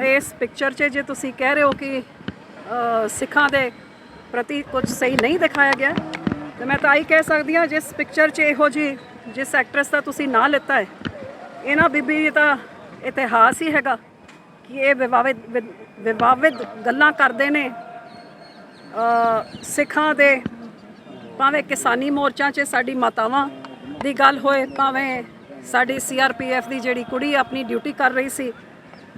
ਇਸ ਪਿਕਚਰ 'ਚ ਜੇ ਤੁਸੀਂ ਕਹਿ ਰਹੇ ਹੋ ਕਿ ਸਿੱਖਾਂ ਦੇ ਪ੍ਰਤੀ ਕੁਝ ਸਹੀ ਨਹੀਂ ਦਿਖਾਇਆ ਗਿਆ, ਤੇ ਮੈਂ ਤਾਂ ਆਹੀ ਕਹਿ ਸਕਦੀ ਹਾਂ ਜਿਸ ਪਿਕਚਰ 'ਚ ਇਹੋ ਜੀ ਜਿਸ ਐਕਟਰੈਸ ਦਾ ਤੁਸੀਂ ਨਾਂ ਲਿੱਤਾ ਹੈ, ਇਹਨਾਂ ਬੀਬੀ ਦਾ ਇਤਿਹਾਸ ਹੀ ਹੈਗਾ ਕਿ ਇਹ ਵਿਵਾਦਿਤ ਵਿਵਾਦਿਤ ਗੱਲਾਂ ਕਰਦੇ ਨੇ ਸਿੱਖਾਂ ਦੇ ਭਾਵੇਂ ਕਿਸਾਨੀ ਮੋਰਚਾ 'ਚ ਸਾਡੀ ਮਾਤਾਵਾਂ ਦੀ ਗੱਲ ਹੋਏ, ਭਾਵੇਂ ਸਾਡੀ ਸੀਆਰਪੀਐਫ ਦੀ ਜਿਹੜੀ ਕੁੜੀ ਆਪਣੀ ਡਿਊਟੀ ਕਰ ਰਹੀ ਸੀ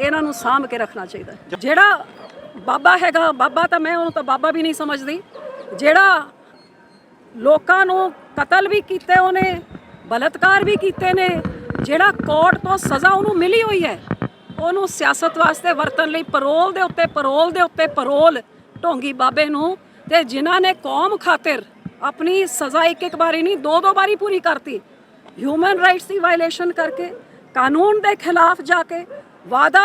ਇਹਨਾਂ ਨੂੰ ਸਾਂਭ ਕੇ ਰੱਖਣਾ ਚਾਹੀਦਾ ਜਿਹੜਾ ਬਾਬਾ ਹੈਗਾ, ਬਾਬਾ ਤਾਂ ਮੈਂ ਉਹਨੂੰ ਤਾਂ ਬਾਬਾ ਵੀ ਨਹੀਂ ਸਮਝਦੀ। ਜਿਹੜਾ ਲੋਕਾਂ ਨੂੰ ਕਤਲ ਵੀ ਕੀਤੇ ਉਹਨੇ, ਬਲਤਕਾਰ ਵੀ ਕੀਤੇ ਨੇ, ਜਿਹੜਾ ਕੋਰਟ ਤੋਂ ਸਜ਼ਾ ਉਹਨੂੰ ਮਿਲੀ ਹੋਈ ਹੈ, ਉਹਨੂੰ ਸਿਆਸਤ ਵਾਸਤੇ ਵਰਤਣ ਲਈ ਪਰੋਲ ਦੇ ਉੱਤੇ, ਪਰੋਲ ਦੇ ਉੱਤੇ ਪਰੋਲ ਢੋਂਗੀ ਬਾਬੇ ਨੂੰ ਤੇ ਜਿਨ੍ਹਾਂ ਨੇ ਕੌਮ ਖਾਤਰ ਆਪਣੀ ਸਜ਼ਾ ਇੱਕ ਇੱਕ ਵਾਰੀ ਨਹੀਂ, ਦੋ ਦੋ ਵਾਰੀ ਪੂਰੀ ਕਰਤੀ। ਹਿਊਮਨ ਰਾਈਟਸ ਦੀ ਵਾਇਲੇਸ਼ਨ ਕਰਕੇ, ਕਾਨੂੰਨ ਦੇ ਖਿਲਾਫ ਜਾ ਕੇ ਵਾਦਾ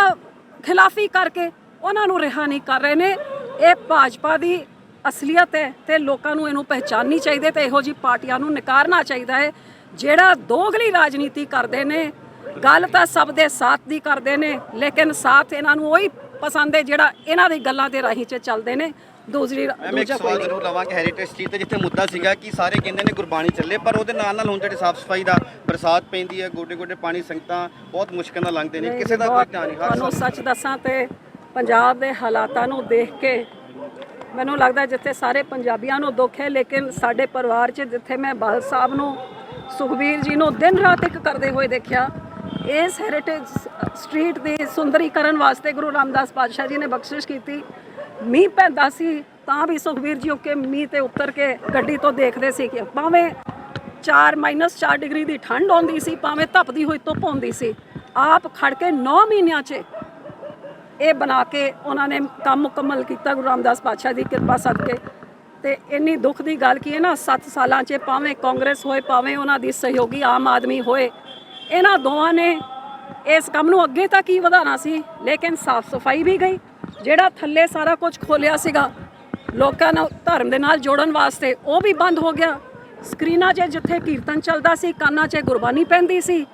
ਖਿਲਾਫੀ ਕਰਕੇ ਉਹਨਾਂ ਨੂੰ ਰਿਹਾ ਨਹੀਂ ਕਰ ਰਹੇ ਨੇ। ਇਹ ਭਾਜਪਾ ਦੀ ਅਸਲੀਅਤ ਹੈ ਤੇ ਲੋਕਾਂ ਨੂੰ ਇਹਨੂੰ ਪਹਿਚਾਨਣੀ ਚਾਹੀਦੀ ਤੇ ਇਹੋ ਜੀ ਪਾਰਟੀਆਂ ਨੂੰ ਨਕਾਰਨਾ ਚਾਹੀਦਾ ਹੈ, ਜਿਹੜਾ ਦੋਗਲੀ ਰਾਜਨੀਤੀ ਕਰਦੇ ਨੇ। ਗੱਲ ਤਾਂ ਸਭ ਦੇ ਸਾਥ ਦੀ ਕਰਦੇ ਨੇ, ਲੇਕਿਨ ਸਾਥ ਇਹਨਾਂ ਨੂੰ ਉਹੀ ਪਸੰਦ ਹੈ ਜਿਹੜਾ ਇਹਨਾਂ ਦੀ ਗੱਲਾਂ ਦੇ ਰਾਹੀਂ 'ਚ ਚੱਲਦੇ ਨੇ। ਦੂਸਰੀ ਮੈਂ ਇੱਕ ਸਵਾਲ ਜ਼ਰੂਰ ਲਵਾਂ ਕਿ ਹੈਰੀਟੇਜ ਸਟਰੀਟ ਤੇ ਜਿੱਥੇ ਮੁੱਦਾ ਸੀਗਾ ਕਿ ਸਾਰੇ ਕਹਿੰਦੇ ਨੇ ਗੁਰਬਾਣੀ ਚੱਲੇ ਪਰ ਉਹਦੇ ਨਾਲ ਨਾਲ ਹੁਣ ਜਿਹੜੀ ਸਾਫ਼ ਸਫ਼ਾਈ ਦਾ ਬਰਸਾਤ ਪੈਂਦੀ ਹੈ ਗੋਡੇ ਗੋਡੇ ਪਾਣੀ ਸੰਗਤਾਂ ਬਹੁਤ ਮੁਸ਼ਕਲ ਨਾਲ ਲੰਘਦੇ ਨੇ। ਕਿਸੇ ਦਾ ਕੋਈ ਧਿਆਨ ਨਹੀਂ ਹਰ ਤੁਹਾਨੂੰ ਸੱਚ ਦੱਸਾਂ ਤੇ ਪੰਜਾਬ ਦੇ ਹਾਲਾਤਾਂ ਨੂੰ ਦੇਖ ਕੇ ਮੈਨੂੰ ਲੱਗਦਾ ਜਿੱਥੇ ਸਾਰੇ ਪੰਜਾਬੀਆਂ ਨੂੰ ਦੁੱਖ ਹੈ ਲੇਕਿਨ ਸਾਡੇ ਪਰਿਵਾਰ 'ਚ ਜਿੱਥੇ ਮੈਂ ਬਾਲ ਸਾਹਿਬ ਨੂੰ ਸੁਖਬੀਰ ਜੀ ਨੂੰ ਦਿਨ ਰਾਤ ਇੱਕ ਕਰਦੇ ਹੋਏ ਦੇਖਿਆ ਇਸ ਹੈਰੀਟੇਜ ਸਟਰੀਟ ਦੀ ਸੁੰਦਰੀਕਰਨ ਵਾਸਤੇ ਗੁਰੂ ਰਾਮਦਾਸ ਪਾਤਸ਼ਾਹ ਜੀ ਨੇ ਬਖਸ਼ਿਸ਼ ਕੀਤੀ। ਮੀਂਹ ਪੈਂਦਾ ਸੀ, ਤਾਂ ਵੀ ਸੁਖਬੀਰ ਜੀ ਉੱਕੇ ਮੀਂਹ ਤੇ ਉਤਰ ਕੇ ਗੱਡੀ ਤੋਂ ਦੇਖਦੇ ਸੀ ਕਿ ਭਾਵੇਂ 4 4 ਡਿਗਰੀ ਦੀ ਠੰਡ ਆਉਂਦੀ ਸੀ, ਭਾਵੇਂ ਧੱਪਦੀ ਹੋਈ ਧੁੱਪ ਆਉਂਦੀ ਸੀ, ਆਪ ਖੜ ਕੇ 9 ਮਹੀਨਿਆਂ 'ਚ ਇਹ ਬਣਾ ਕੇ ਉਹਨਾਂ ਨੇ ਕੰਮ ਮੁਕੰਮਲ ਕੀਤਾ ਗੁਰੂ ਰਾਮਦਾਸ ਪਾਤਸ਼ਾਹ ਦੀ ਕਿਰਪਾ ਸਦਕੇ। ਤੇ ਇੰਨੀ ਦੁੱਖ ਦੀ ਗੱਲ ਕੀ ਹੈ ਨਾ 7 ਸਾਲਾਂ 'ਚ ਭਾਵੇਂ ਕਾਂਗਰਸ ਹੋਏ, ਭਾਵੇਂ ਉਹਨਾਂ ਦੀ ਸਹਿਯੋਗੀ ਆਮ ਆਦਮੀ ਹੋਏ ਇਹਨਾਂ ਦੋਵਾਂ ਨੇ ਇਸ ਕੰਮ ਨੂੰ ਅੱਗੇ ਤੱਕ ਹੀ ਵਧਾਉਣਾ ਸੀ, ਲੇਕਿਨ ਸਾਫ਼ ਸਫ਼ਾਈ ਵੀ ਗਈ, ਜਿਹੜਾ ਥੱਲੇ ਸਾਰਾ ਕੁਝ ਖੋਲਿਆ ਸੀਗਾ, ਲੋਕਾਂ ਨੂੰ ਧਰਮ ਦੇ ਨਾਲ ਜੋੜਨ ਵਾਸਤੇ ਉਹ ਵੀ ਬੰਦ ਹੋ ਗਿਆ। ਸਕਰੀਨਾਂ 'ਚ ਜਿੱਥੇ ਕੀਰਤਨ ਚੱਲਦਾ ਸੀ, ਕੰਨਾਂ 'ਚ ਗੁਰਬਾਣੀ ਪੈਂਦੀ ਸੀ,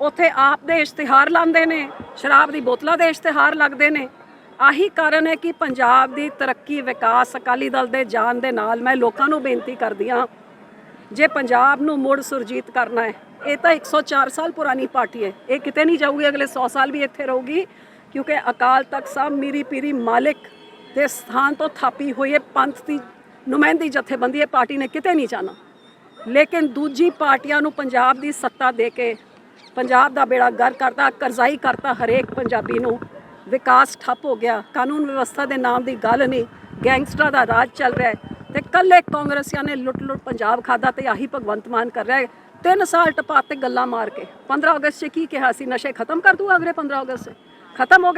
ਉੱਥੇ ਆਪ ਦੇ ਇਸ਼ਤਿਹਾਰ ਲਾਉਂਦੇ ਨੇ, ਸ਼ਰਾਬ ਦੀ ਬੋਤਲਾਂ ਦੇ ਇਸ਼ਤਿਹਾਰ ਲੱਗਦੇ ਨੇ। ਆਹੀ ਕਾਰਨ ਹੈ ਕਿ ਪੰਜਾਬ ਦੀ ਤਰੱਕੀ ਵਿਕਾਸ ਅਕਾਲੀ ਦਲ ਦੇ ਜਾਣ ਦੇ ਨਾਲ ਮੈਂ ਲੋਕਾਂ ਨੂੰ ਬੇਨਤੀ ਕਰਦੀ ਹਾਂ ਜੇ ਪੰਜਾਬ ਨੂੰ ਮੁੜ ਸੁਰਜੀਤ ਕਰਨਾ ਹੈ, ਇਹ ਤਾਂ 104 ਸਾਲ ਪੁਰਾਣੀ ਪਾਰਟੀ ਹੈ। ਇਹ ਕਿਤੇ ਨਹੀਂ ਜਾਊਗੀ, ਅਗਲੇ 100 ਸਾਲ ਵੀ ਇੱਥੇ ਰਹੂਗੀ, ਕਿਉਂਕਿ ਅਕਾਲ ਤਖਤ ਸਾਹਿਬ ਮੀਰੀ ਪੀਰੀ ਮਾਲਿਕ ਦੇ ਸਥਾਨ ਤੋਂ ਥਾਪੀ ਹੋਈ ਹੈ, ਪੰਥ ਦੀ ਨੁਮਾਇੰਦੀ ਜਥੇਬੰਦੀ ਇਹ ਪਾਰਟੀ ਨੇ ਕਿਤੇ ਨਹੀਂ ਜਾਣਾ। ਲੇਕਿਨ ਦੂਜੀ ਪਾਰਟੀਆਂ ਨੂੰ ਪੰਜਾਬ ਦੀ ਸੱਤਾ ਦੇ ਕੇ ਪੰਜਾਬ ਦਾ ਬੇੜਾ ਗਰ ਕਰਤਾ ਕਰਜ਼ਾਈ ਕਰਤਾ ਹਰੇਕ ਪੰਜਾਬੀ ਨੂੰ, ਵਿਕਾਸ ਠੱਪ ਹੋ ਗਿਆ, ਕਾਨੂੰਨ ਵਿਵਸਥਾ ਦੇ ਨਾਮ ਦੀ ਗੱਲ ਨਹੀਂ, ਗੈਂਗਸਟਰਾਂ ਦਾ ਰਾਜ ਚੱਲ ਰਿਹਾ ਹੈ। ਤੇ ਕੱਲੇ ਕਾਂਗਰਸੀਆਂ ਨੇ ਲੁੱਟ ਲੁੱਟ ਪੰਜਾਬ ਖਾਦਾ ਤੇ ਆਹੀ ਭਗਵੰਤ ਮਾਨ ਕਰ ਰਿਹਾ ਹੈ। ਤਿੰਨ ਸਾਲ ਟਪਾ ਤੇ ਗੱਲਾਂ ਮਾਰ ਕੇ। 15 ਅਗਸਤ 'ਚ ਕੀ ਕਿਹਾ ਸੀ? ਨਸ਼ੇ ਖਤਮ ਕਰ ਦੂਗਾ ਅਗਲੇ 15 ਅਗਸਤ 'ਚ? ਖਤਮ ਹੋ ਗਏ